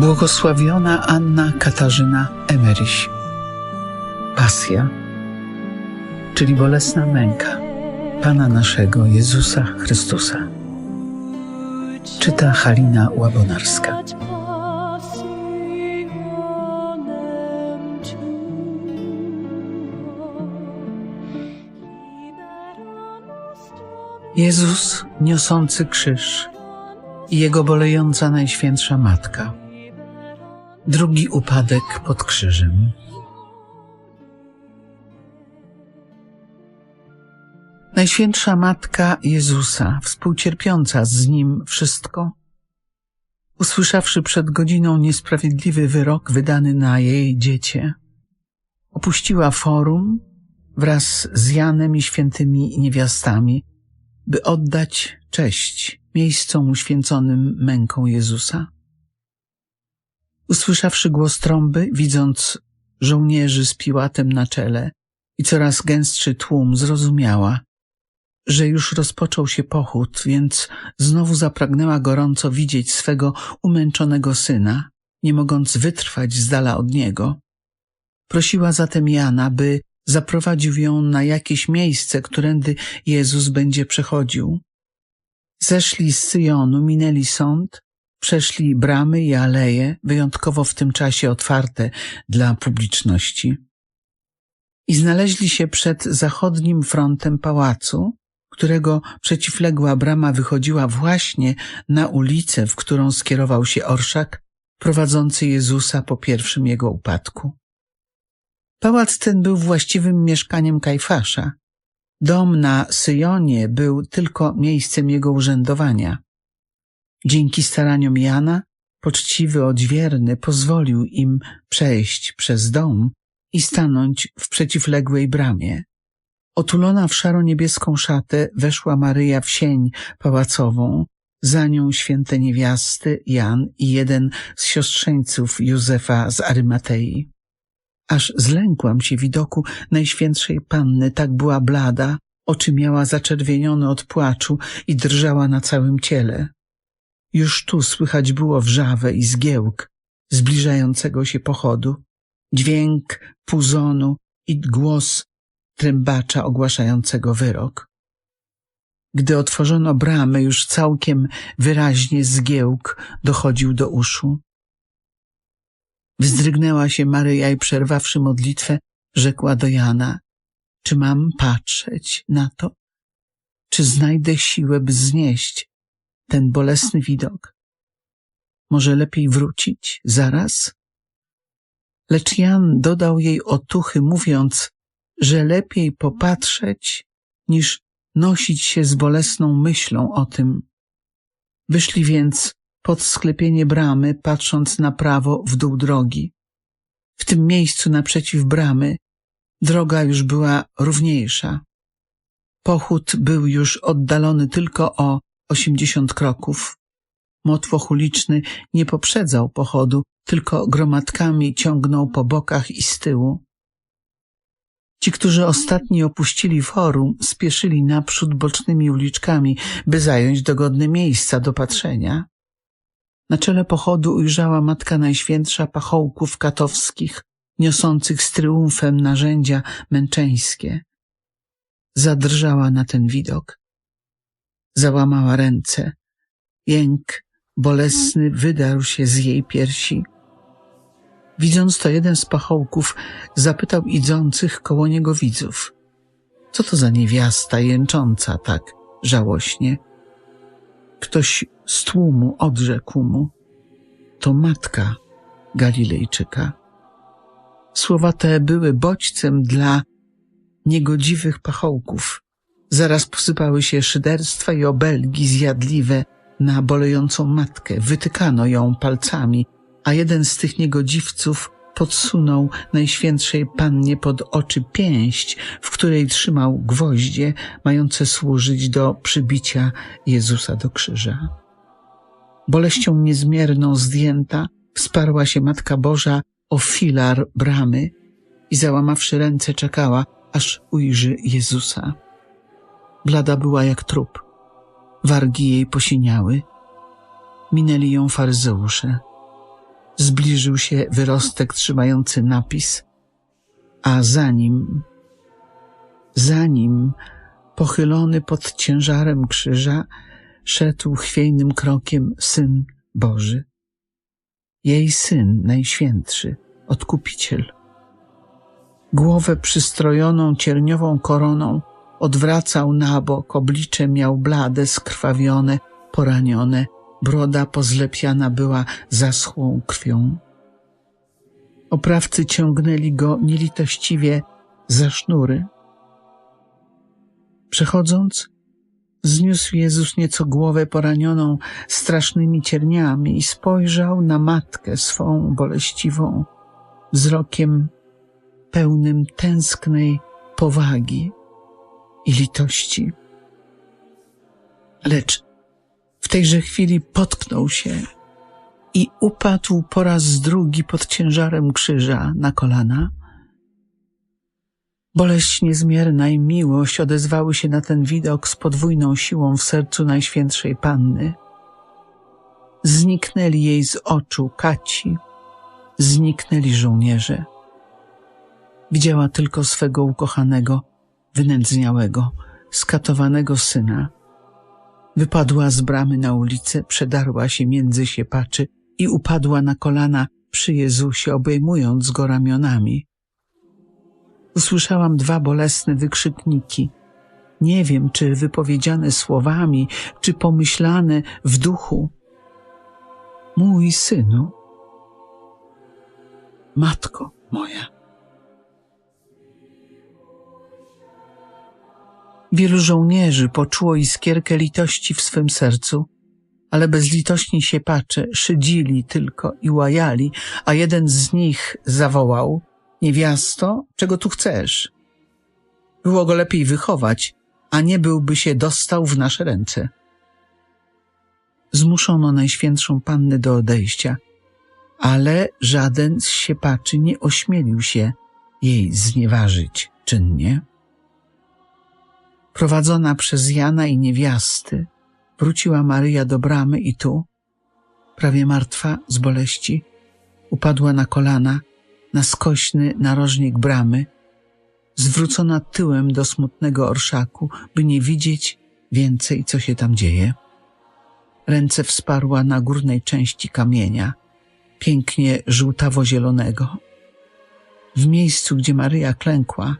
Błogosławiona Anna Katarzyna Emeryś. Pasja, czyli bolesna męka Pana naszego Jezusa Chrystusa. Czyta Halina Łabonarska. Jezus niosący krzyż i Jego bolejąca Najświętsza Matka. Drugi upadek pod krzyżem. Najświętsza Matka Jezusa, współcierpiąca z Nim wszystko, usłyszawszy przed godziną niesprawiedliwy wyrok wydany na jej dziecię, opuściła forum wraz z Janem i świętymi niewiastami, by oddać cześć miejscom uświęconym męką Jezusa. Usłyszawszy głos trąby, widząc żołnierzy z Piłatem na czele i coraz gęstszy tłum, zrozumiała, że już rozpoczął się pochód, więc znowu zapragnęła gorąco widzieć swego umęczonego syna, nie mogąc wytrwać z dala od niego. Prosiła zatem Jana, by zaprowadził ją na jakieś miejsce, którędy Jezus będzie przechodził. Zeszli z Syjonu, minęli sąd, przeszli bramy i aleje, wyjątkowo w tym czasie otwarte dla publiczności. I znaleźli się przed zachodnim frontem pałacu, którego przeciwległa brama wychodziła właśnie na ulicę, w którą skierował się orszak prowadzący Jezusa po pierwszym jego upadku. Pałac ten był właściwym mieszkaniem Kajfasza. Dom na Syjonie był tylko miejscem jego urzędowania. Dzięki staraniom Jana, poczciwy odźwierny pozwolił im przejść przez dom i stanąć w przeciwległej bramie. Otulona w szaro-niebieską szatę weszła Maryja w sień pałacową, za nią święte niewiasty Jan i jeden z siostrzeńców Józefa z Arymatei. Aż zlękłam się widoku Najświętszej Panny, tak była blada, oczy miała zaczerwienione od płaczu i drżała na całym ciele. Już tu słychać było wrzawę i zgiełk zbliżającego się pochodu, dźwięk puzonu i głos trębacza ogłaszającego wyrok. Gdy otworzono bramę, już całkiem wyraźnie zgiełk dochodził do uszu. Wzdrygnęła się Maryja i przerwawszy modlitwę, rzekła do Jana, czy mam patrzeć na to? Czy znajdę siłę, by znieść ten bolesny widok? Może lepiej wrócić zaraz? Lecz Jan dodał jej otuchy, mówiąc, że lepiej popatrzeć, niż nosić się z bolesną myślą o tym. Wyszli więc pod sklepienie bramy, patrząc na prawo w dół drogi. W tym miejscu naprzeciw bramy droga już była równiejsza. Pochód był już oddalony tylko o osiemdziesiąt kroków. Motłoch uliczny nie poprzedzał pochodu, tylko gromadkami ciągnął po bokach i z tyłu. Ci, którzy ostatni opuścili forum, spieszyli naprzód bocznymi uliczkami, by zająć dogodne miejsca do patrzenia. Na czele pochodu ujrzała Matka Najświętsza pachołków katowskich, niosących z triumfem narzędzia męczeńskie. Zadrżała na ten widok. Załamała ręce. Jęk bolesny wydarł się z jej piersi. Widząc to, jeden z pachołków zapytał idących koło niego widzów. Co to za niewiasta jęcząca tak żałośnie? Ktoś z tłumu odrzekł mu. To matka Galilejczyka. Słowa te były bodźcem dla niegodziwych pachołków. Zaraz posypały się szyderstwa i obelgi zjadliwe na bolejącą matkę. Wytykano ją palcami, a jeden z tych niegodziwców podsunął Najświętszej Pannie pod oczy pięść, w której trzymał gwoździe mające służyć do przybicia Jezusa do krzyża. Boleścią niezmierną zdjęta wsparła się Matka Boża o filar bramy i załamawszy ręce czekała, aż ujrzy Jezusa. Blada była jak trup. Wargi jej posiniały. Minęli ją faryzeusze zbliżył się wyrostek trzymający napis, a za nim, za nim, pochylony pod ciężarem krzyża, szedł chwiejnym krokiem Syn Boży. Jej Syn Najświętszy, Odkupiciel. Głowę przystrojoną cierniową koroną odwracał na bok, oblicze miał blade, skrwawione, poranione, broda pozlepiana była zaschłą krwią. Oprawcy ciągnęli go nielitościwie za sznury. Przechodząc, zniósł Jezus nieco głowę poranioną strasznymi cierniami i spojrzał na matkę swą boleściwą, wzrokiem pełnym tęsknej powagi i litości. Lecz w tejże chwili potknął się i upadł po raz drugi pod ciężarem krzyża na kolana. Boleść niezmierna i miłość odezwały się na ten widok z podwójną siłą w sercu Najświętszej Panny. Zniknęli jej z oczu kaci, zniknęli żołnierze. Widziała tylko swego ukochanego, wynędzniałego, skatowanego syna. Wypadła z bramy na ulicę, przedarła się między siepaczy i upadła na kolana przy Jezusie, obejmując go ramionami. Usłyszałam dwa bolesne wykrzykniki. Nie wiem, czy wypowiedziane słowami, czy pomyślane w duchu. Mój synu, matko moja. Wielu żołnierzy poczuło iskierkę litości w swym sercu, ale bezlitośni siepacze szydzili tylko i łajali, a jeden z nich zawołał — Niewiasto, czego tu chcesz? Było go lepiej wychować, a nie byłby się dostał w nasze ręce. Zmuszono Najświętszą Pannę do odejścia, ale żaden z siepaczy nie ośmielił się jej znieważyć czynnie. Prowadzona przez Jana i niewiasty, wróciła Maryja do bramy i tu, prawie martwa z boleści, upadła na kolana na skośny narożnik bramy, zwrócona tyłem do smutnego orszaku, by nie widzieć więcej, co się tam dzieje. Ręce wsparła na górnej części kamienia, pięknie żółtawo-zielonego. W miejscu, gdzie Maryja klękła,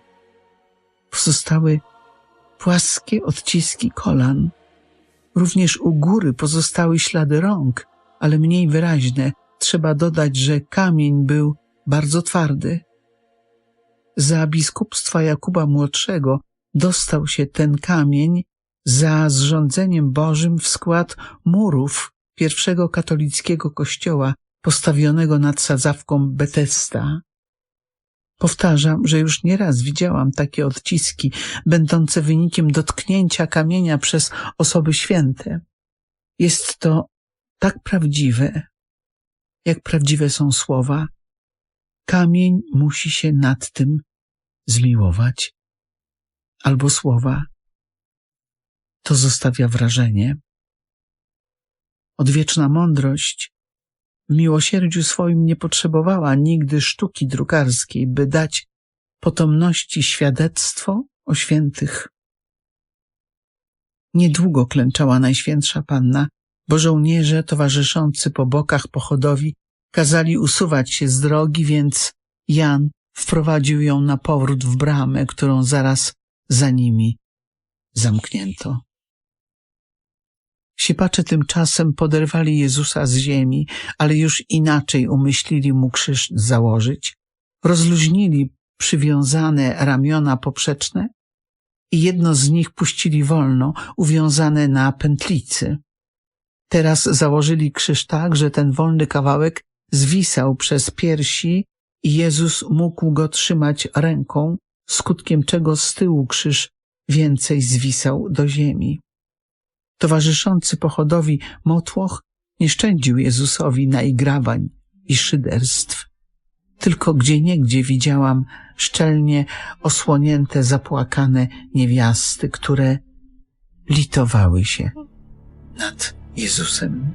pozostały płaskie odciski kolan. Również u góry pozostały ślady rąk, ale mniej wyraźne. Trzeba dodać, że kamień był bardzo twardy. Za biskupstwa Jakuba Młodszego dostał się ten kamień za zrządzeniem Bożym w skład murów pierwszego katolickiego kościoła postawionego nad sadzawką Betesta. Powtarzam, że już nieraz widziałam takie odciski, będące wynikiem dotknięcia kamienia przez osoby święte. Jest to tak prawdziwe, jak prawdziwe są słowa. Kamień musi się nad tym zmiłować. Albo słowa. To zostawia wrażenie. Odwieczna mądrość miłosierdziu swoim nie potrzebowała nigdy sztuki drukarskiej, by dać potomności świadectwo o świętych. Niedługo klęczała Najświętsza Panna, bo żołnierze towarzyszący po bokach pochodowi kazali usuwać się z drogi, więc Jan wprowadził ją na powrót w bramę, którą zaraz za nimi zamknięto. Siepacze tymczasem poderwali Jezusa z ziemi, ale już inaczej umyślili mu krzyż założyć. Rozluźnili przywiązane ramiona poprzeczne i jedno z nich puścili wolno, uwiązane na pętlicy. Teraz założyli krzyż tak, że ten wolny kawałek zwisał przez piersi i Jezus mógł go trzymać ręką, skutkiem czego z tyłu krzyż więcej zwisał do ziemi. Towarzyszący pochodowi motłoch nie szczędził Jezusowi naigrawań i szyderstw. Tylko gdzieniegdzie widziałam szczelnie osłonięte, zapłakane niewiasty, które litowały się nad Jezusem.